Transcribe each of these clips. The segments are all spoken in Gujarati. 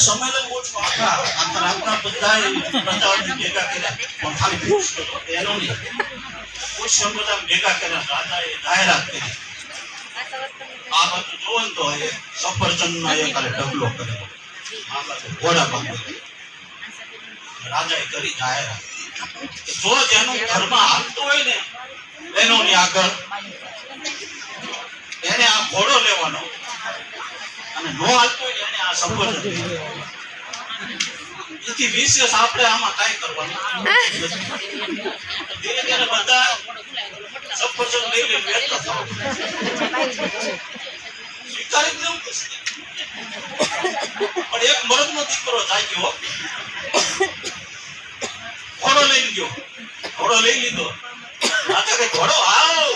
સંમેલન ગોઠવો આખા આખા રાતના બધા પ્રજાઓને ભેગા કર્યા પણ ખાલી એનો નહીં પુરુષો બધા ભેગા કર્યા જાહેરાત તો એ રાજાએ કરી જાહેરાત જો જેનું ઘરમાં હાલતું હોય ને એનોની આગળ એને આ ઘોડો લેવાનો. અને નો હાલતો હોય એને આ લેવાનું. એથી વિશેષ આપણે આમાં કાંઈ કરવાનું ધીરે ધીરે બધા સફરજન પણ એક મરદનો દીકરો જાગ્યો ઘોડો લઈ ગયો. ઘોડો લઈ લીધો. કે ઘોડો આવ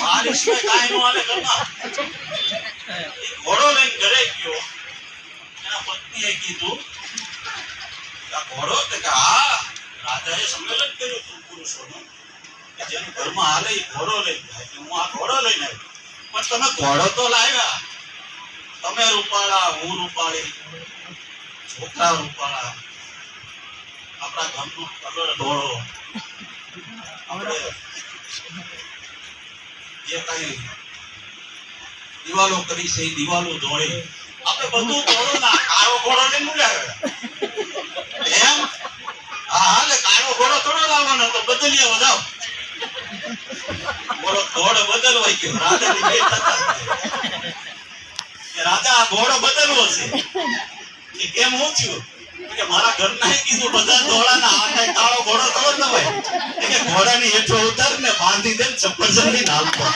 મારી સિવાય કાંઈ નો ઘરમાં. એ ઘોડો લઈને ઘરે ગયો એના પત્નીએ કીધું. ઘોડો કે હા રાજાએ સંમેલન કર્યું હતું પુરુષોનું જેનું ઘરમાં હાલે ઘોડો લઈને જાય હું આ ઘોડો લઈને આવ્યો. પણ તમે ઘોડો તો લાવ્યા. તમે રૂપાળા, હું રૂપાળી, છોકરા રૂપાળા. આપણા ગામનો કલર ધોળો આપણે જે કઈ દિવાલો કરી છે એ દિવાલો ધોળી આપણે બધું ના તો બે આ ઘોડો બદલવો છે. કે હું થયું કે મારા ઘરના કીધું, બધા ઘોડાના કઈ કાળો ઘોડો થોડો ન હોય. ઘોડાની હેઠો ઉતાર ને બાંધી દે સફરજનની નાલ પર.